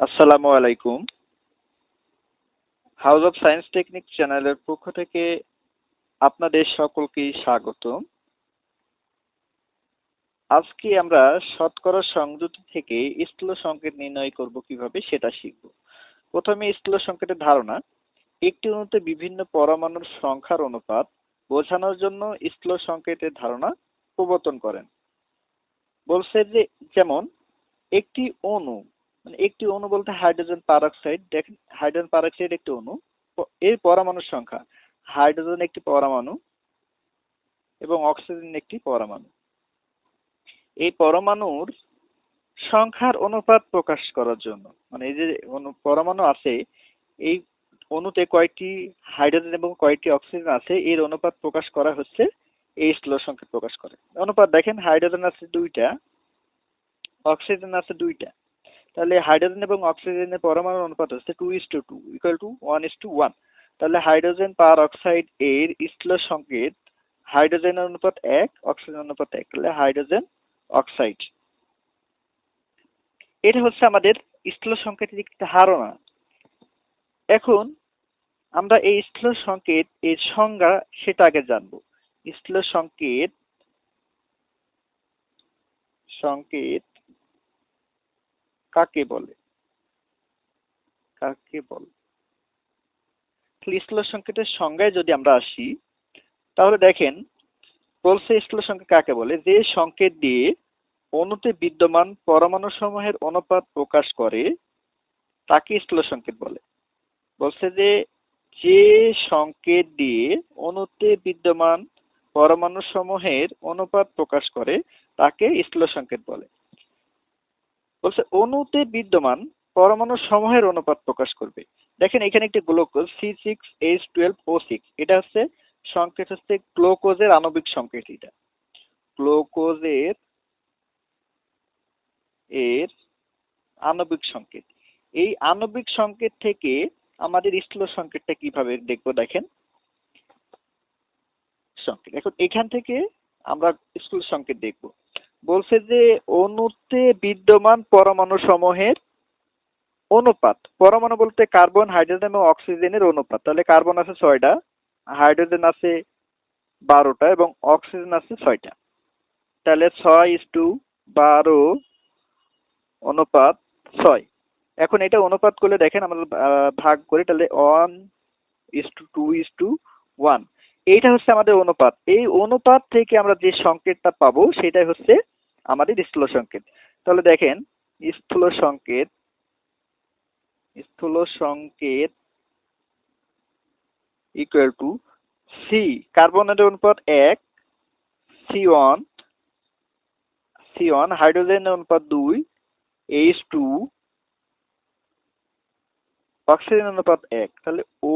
আসসালামু আলাইকুম। House of science technique চ্যানেলের পক্ষ থেকে আপনাদের সকলকেই স্বাগত আজকে আমরা শতকরা সংযুতি থেকে স্থূল সংকেত নির্ণয় করব কীভাবে সেটা শিখব। প্রথমে স্থূল সংকেতের ধারণা, একটি অণুতে বিভিন্ন পরমাণুর সংখ্যার অনুপাত বোঝানোর জন্য স্থূল সংকেতের ধারণা প্রবর্তন করেন। বলছে যে, যেমন, একটি অণু মানে একটি অণু বলতে হাইড্রোজেন পারঅক্সাইড দেখেন হাইড্রোজেন পারঅক্সাইড একটি অণু এর পরমাণুর সংখ্যা হাইড্রোজেন একটি পরমাণু এবং অক্সিজেন একটি পরমাণু। এই পরমাণুর সংখ্যার অনুপাত প্রকাশ করার জন্য মানে এই যে পরমাণু আছে, এই অণুতে কয়টি হাইড্রোজেন এবং কয়টি অক্সিজেন আছে, এর অনুপাত প্রকাশ করা হচ্ছে, এই স্থূল সংখ্যা প্রকাশ করে। অনুপাত দেখেন হাইড্রোজেন আছে দুইটা অক্সিজেন আছে দুইটা। তাহলে হাইড্রোজেন এবং অক্সিজেনের পরমাণুর অনুপাত হচ্ছে two is two two equal to one is two one তাহলে হাইড্রোজেন পার অক্সাইড এর স্থূল সংকেত হাইড্রোজেনের অনুপাত এক অক্সিজেন অনুপাত এক, তাহলে হাইড্রোজেন অক্সাইড এটা হচ্ছে আমাদের স্থূল সংকেতের একটি ধারণা। এখন আমরা এই স্থল সংকেত এর সংজ্ঞা সেটা আগে জানব। স্থূল সংকেত সংকেত কাকে বলে? কাকে বলে? স্থূল সংকেতের সংজ্ঞায় যদি আমরা আসি, তাহলে দেখেন, বলছে স্থূল সংকেত কাকে বলে? যে সংকেত দিয়ে অণুতে বিদ্যমান পরমাণু সমূহের অনুপাত প্রকাশ করে, তাকে স্থূল সংকেত বলে। বলছে যে যে সংকেত দিয়ে অণুতে বিদ্যমান পরমাণু সমূহের অনুপাত প্রকাশ করে, তাকে স্থূল সংকেত বলে। বলছে, অণুতে বিদ্যমান পরমাণু সমূহের অনুপাত প্রকাশ করবে। দেখেন, এখানে একটি glucose C six H twelve O six এটা হচ্ছে সংকেত, হচ্ছে গ্লুকোজের আণবিক সংকেত এটা। গ্লুকোজের এর আণবিক সংকেত। এই আণবিক সংকেত থেকে আমাদের স্থূল সংকেতটা কীভাবে দেখব দেখেন? সংকেত। এখন এখান থেকে আমরা স্থূল সংকেত দেখব। বলছে যে অণুতে বিদ্যমান পরমাণু সমূহের অনুপাত। পরমাণু বলতে কার্বন হাইড্রোজেন এবং অক্সিজেনের অনুপাত। তাহলে কার্বন আছে ছয়টা হাইড্রোজেন আছে বারোটা এবং অক্সিজেন আছে ছয়টা। তাহলে ছয় ইস টু বারো অনুপাত ছয়। এখন এটা অনুপাত করলে দেখেন আহ, ভাগ করি তাহলে one is two two is two one এইটা হচ্ছে আমাদের অনুপাত। এই অনুপাত থেকে আমরা যে সংকেতটা পাবো, সেটাই হচ্ছে আমাদের স্থূল সংকেত। তাহলে দেখেন, স্থূল সংকেত স্থূল সংকেত ইকুয়াল টু সি কার্বনের অনুপাত এক সি ওয়ান সি ওয়ান হাইড্রোজেনের অনুপাত দুই এইচ টু অক্সিজেন অনুপাত এক। তাহলে ও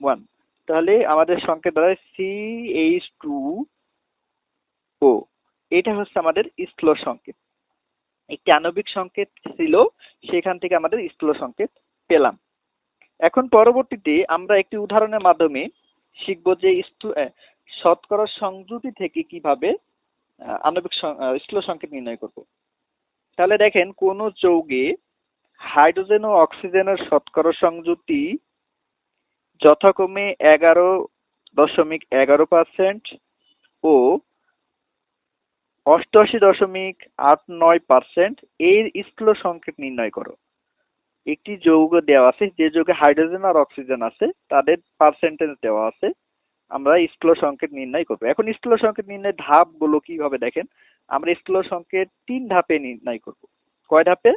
ওয়ান তাহলে আমাদের সংকেত দাঁড়ায় সি এইচ টু ও এটা হচ্ছে আমাদের স্থূল সংকেত। একটি আণবিক সংকেত ছিল, সেখান থেকে আমাদের স্থূল সংকেত পেলাম। এখন পরবর্তীতে আমরা একটি উদাহরণের মাধ্যমে শিখব যে শতকরা সংযুতি থেকে কীভাবে আণবিক স্থূল সংকেত নির্ণয় করব। তাহলে দেখেন, কোন যৌগে হাইড্রোজেন ও অক্সিজেনের শতকরা সংযুতি যথাক্রমে এগারো দশমিক এগারো পার্সেন্ট ও অষ্টআশি দশমিক আট নয় পার্সেন্ট এর স্থূল সংকেত নির্ণয় করো। একটি যৌগ দেওয়া আছে, যে যৌগে হাইড্রোজেন আর অক্সিজেন আছে, তাদের পার্সেন্টেজ দেওয়া আছে। আমরা স্থূল সংকেত নির্ণয় করব। এখন স্থূল সংকেত নির্ণয়ের ধাপগুলো কীভাবে দেখেন? আমরা স্থূল সংকেত তিন ধাপে নির্ণয় করব। কয় ধাপে?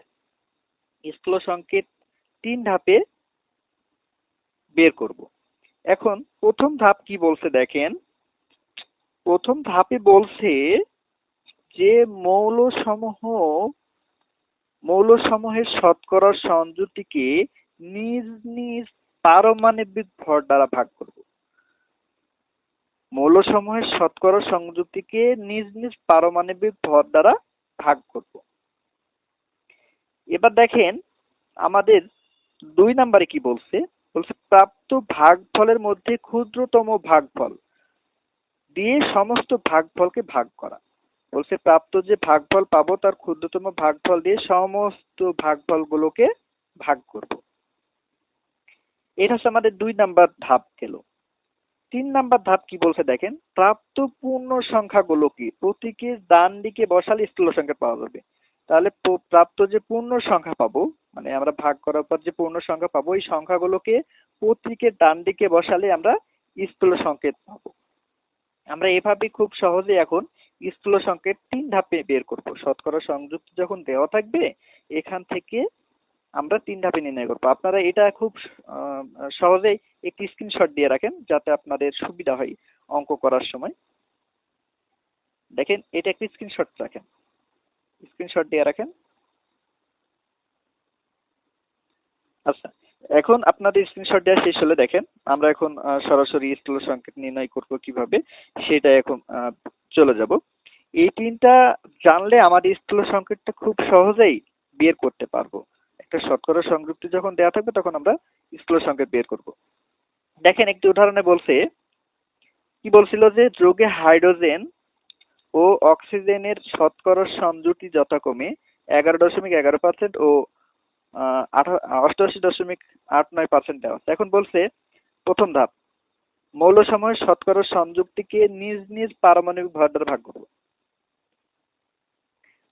স্থূল সংকেত তিন ধাপে বের করব। এখন প্রথম ধাপ কি বলছে দেখেন? প্রথম ধাপে বলছে যে মৌলসমূহ, মৌলসমূহের শতকরা সংযুতিকে নিজ নিজ পারমাণবিক ভর দ্বারা ভাগ করব। মৌলসমূহের শতকরা সংযুক্তিকে নিজ নিজ পারমাণবিক ভর দ্বারা ভাগ করব। এবার দেখেন আমাদের দুই নম্বরে কি বলছে? বলছে, প্রাপ্ত ভাগফলের মধ্যে ক্ষুদ্রতম ভাগফল। দিয়ে সমস্ত ভাগফলকে ভাগ করা। বলছে, প্রাপ্ত যে ভাগফল পাবো তার ক্ষুদ্রতম ভাগফল দিয়ে সমস্ত ভাগফলগুলোকে ভাগ করব। এটা হচ্ছে আমাদের দুই নাম্বার ধাপ গেল। তিন নাম্বার ধাপ কি বলছে দেখেন, প্রাপ্ত পূর্ণ সংখ্যাগুলো কি প্রতীকের ডান দিকে বসালে স্থূল সংখ্যা পাওয়া যাবে। তাহলে প্রাপ্ত যে পূর্ণ সংখ্যা পাবো মানে আমরা ভাগ করার পর যে পূর্ণ সংখ্যা পাবো, এই সংখ্যাগুলোকে প্রতীকের ডান দিকে বসালে আমরা স্থূল সংকেত পাবো। আমরা এভাবে খুব সহজে এখন স্থূল সংকেত তিন ধাপে বের করব। শতকরা সংযুক্ত যখন দেওয়া থাকবে, এখান থেকে আমরা তিন ধাপে নির্ণয় করব। আপনারা এটা খুব সহজেই একটি স্ক্রিনশট দিয়ে রাখেন, যাতে আপনাদের সুবিধা হয় অঙ্ক করার সময়। দেখেন, এটা একটি স্ক্রিনশট রাখেন। স্ক্রিনশট দিয়ে রাখেন। আচ্ছা এখন আপনাদের স্ক্রিনশট দেওয়া শেষ হলে দেখেন, আমরা এখন সরাসরি স্থূল সংকেত নির্ণয় করব কীভাবে সেটা এখন চলে যাব। এই তিনটা জানলে আমাদের স্থূল সংকেতটা খুব সহজেই বের করতে পারব। একটা শতকরা সংযুক্তি যখন দেওয়া থাকবে, তখন আমরা স্থূল সংকেত বের করব। দেখেন, একটি উদাহরণে বলছে, কি বলছিল যে যোগে হাইড্রোজেন ও অক্সিজেনের শতকরা সংযুক্তি যথাক্রমে এগারো দশমিক এগারো পার্সেন্ট ও অষ্টআশি দশমিক আট নয় পার্সেন্ট দেওয়া আছে। এখন বলছে, প্রথম ধাপ, মৌলসমূহের শতকরা সংযুক্তিকে নিজ নিজ পারমাণবিক ভর দ্বারা ভাগ করব।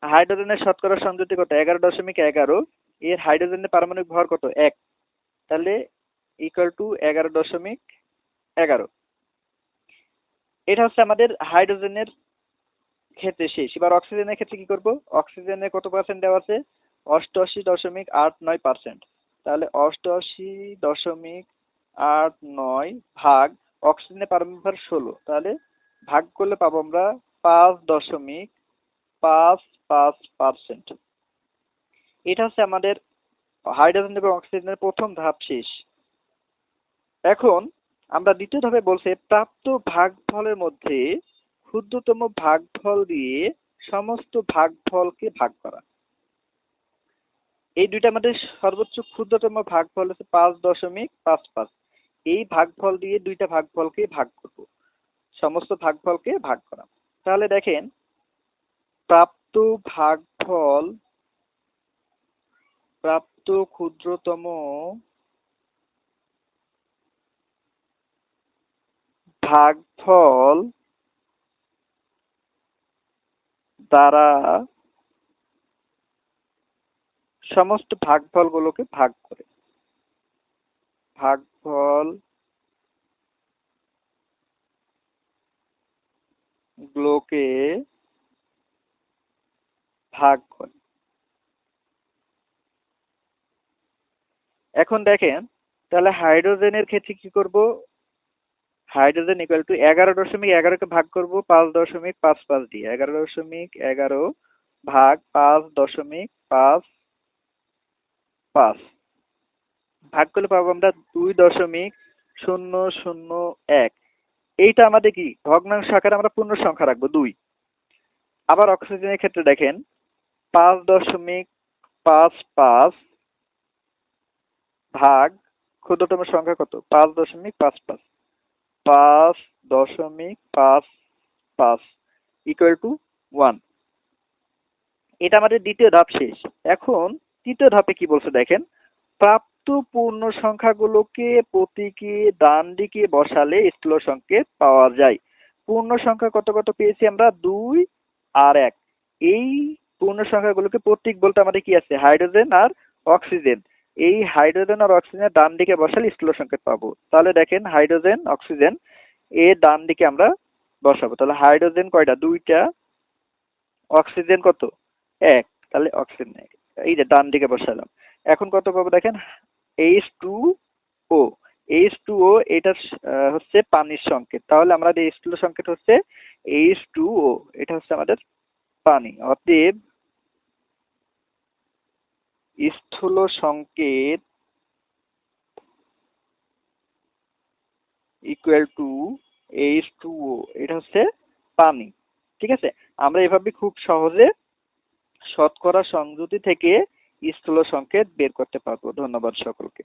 হাইড্রোজেনের শতকরা সংযুক্তি কত? এগারো দশমিক এগারো। এর হাইড্রোজেনের পারমাণবিক ভর কত? এক। তাহলে ইকুয়াল টু এগারো দশমিক এগারো। এটা হচ্ছে আমাদের হাইড্রোজেনের ক্ষেত্রে শেষ। এবার অক্সিজেনের ক্ষেত্রে কি করব? অক্সিজেনের কত পার্সেন্ট দেওয়া আছে? অষ্টআশি দশমিক আট নয় পার্সেন্ট তাহলে অষ্টআশি দশমিক আট নয় ভাগ অক্সিজেনের পারমাণবিক ভর ষোলো। তাহলে ভাগ করলে পাবো আমরা পাঁচ দশমিক পাঁচ পাঁচ পার্সেন্ট এটা হচ্ছে আমাদের হাইড্রোজেন এবং অক্সিজেনের প্রথম ধাপ শেষ। এখন আমরা দ্বিতীয় ধাপে বলছে প্রাপ্ত ভাগফলের মধ্যে ক্ষুদ্রতম ভাগফল দিয়ে সমস্ত ভাগফলকে ভাগ করা। এই দুইটা আমাদের সর্বোচ্চ ক্ষুদ্রতম ভাগফল হচ্ছে পাঁচ দশমিক পাঁচ পাঁচ। এই ভাগফল দিয়ে দুইটা ভাগফলকে ভাগ করব। সমস্ত ভাগফলকে ভাগ করা তাহলে দেখেন, প্রাপ্ত ভাগফল, প্রাপ্ত ক্ষুদ্রতম ভাগফল দ্বারা সমস্ত ভাগফলগুলোকে ভাগ করে। ভাগফল গুলোকে ভাগ করে। এখন দেখেন, তাহলে হাইড্রোজেনের ক্ষেত্রে কি করব? হাইড্রোজেন ইকুয়াল টু এগারো দশমিক এগারোকে ভাগ করব, পাঁচ দশমিক পাঁচ পাঁচ দিয়ে। এগারো দশমিক এগারো ভাগ পাঁচ দশমিক পাঁচ পাঁচ। ভাগ করলে পাবো আমরা দুই দশমিক শূন্য শূন্য এক। এইটা আমাদের কি? ভগ্নাংশ আকারে আমরা পূর্ণ সংখ্যা রাখব, দুই। আবার অক্সিজেনের ক্ষেত্রে দেখেন, পাঁচ দশমিক পাঁচ পাঁচ ভাগ ক্ষুদ্রতম সংখ্যা কত? পাঁচ দশমিক পাঁচ পাঁচ। পাঁচ দশমিক পাঁচ পাঁচ ইকুয়াল টু ওয়ান এটা আমাদের দ্বিতীয় ধাপ শেষ। এখন তৃতীয় ধাপে কি বলছে দেখেন? প্রাপ্ত পূর্ণ সংখ্যাগুলোকে প্রতীকে ডান দিকে বসালে স্থূল সংকেত পাওয়া যায়। পূর্ণ সংখ্যা কত কত পেয়েছি আমরা? দুই আর এক। এই পূর্ণ সংখ্যাগুলোকে প্রতীক বলতে আমাদের কি আছে? হাইড্রোজেন আর অক্সিজেন। এই হাইড্রোজেন আর অক্সিজেনের ডান দিকে বসালে স্থূল সংকেত পাবো। তাহলে দেখেন হাইড্রোজেন, অক্সিজেন এর ডান দিকে আমরা বসাবো। তাহলে হাইড্রোজেন কয়টা? দুইটা। অক্সিজেন কত? এক। তাহলে অক্সিজেন এক। এই যে ডান দিকে বসালাম। এখন কত পাবো দেখেন? H two O H two O এটা হচ্ছে পানির সংকেত। তাহলে আমাদের এইচ টু সংকেত হচ্ছে এইচ টু ও এটা হচ্ছে আমাদের পানি। অতএব স্থূল সংকেত equal to H two O এটা হচ্ছে পানি। ঠিক আছে? আমরা এভাবে খুব সহজে শতকরা সংযুতি থেকে স্থূল সংকেত বের করতে পারব। ধন্যবাদ সকলকে।